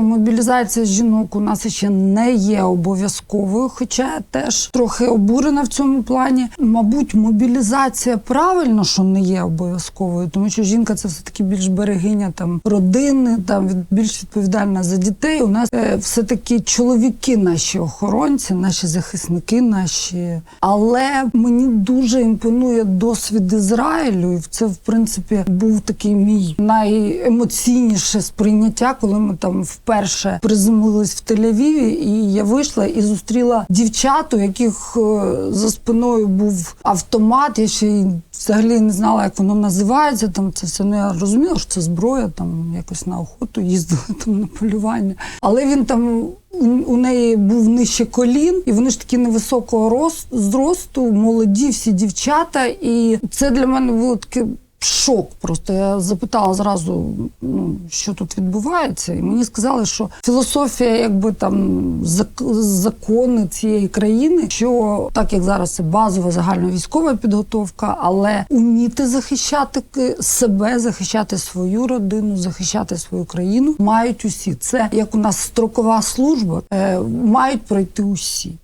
Мобілізація жінок у нас ще не є обов'язковою, хоча я теж трохи обурена в цьому плані. Мабуть, мобілізація правильно, що не є обов'язковою, тому що жінка це все таки більш берегиня там родини, там більш відповідальна за дітей. У нас е, все таки чоловіки, наші охоронці, наші захисники, наші. Але мені дуже імпонує досвід Ізраїлю, і це в принципі був такий мій найемоційніше сприйняття, коли ми там вперше приземлились в Тель-Авіві, і я вийшла і зустріла дівчат, у яких е, за спиною був автомат. Я ще й взагалі не знала, як воно називається. Там це все ну, я розуміла, що це зброя, там якось на охоту їздили там на полювання. Але він там. У неї був нижче колін, і вони ж такі невисокого зросту, молоді всі дівчата. І це для мене було таке шок. Просто я запитала зразу, ну що тут відбувається, і мені сказали, що філософія, якби там зак- закони цієї країни, що так як зараз це базова загальна військова підготовка, але уміти захищати себе, захищати свою родину, захищати свою країну, мають усі. Це як у нас строкова служба, е, мають пройти усі.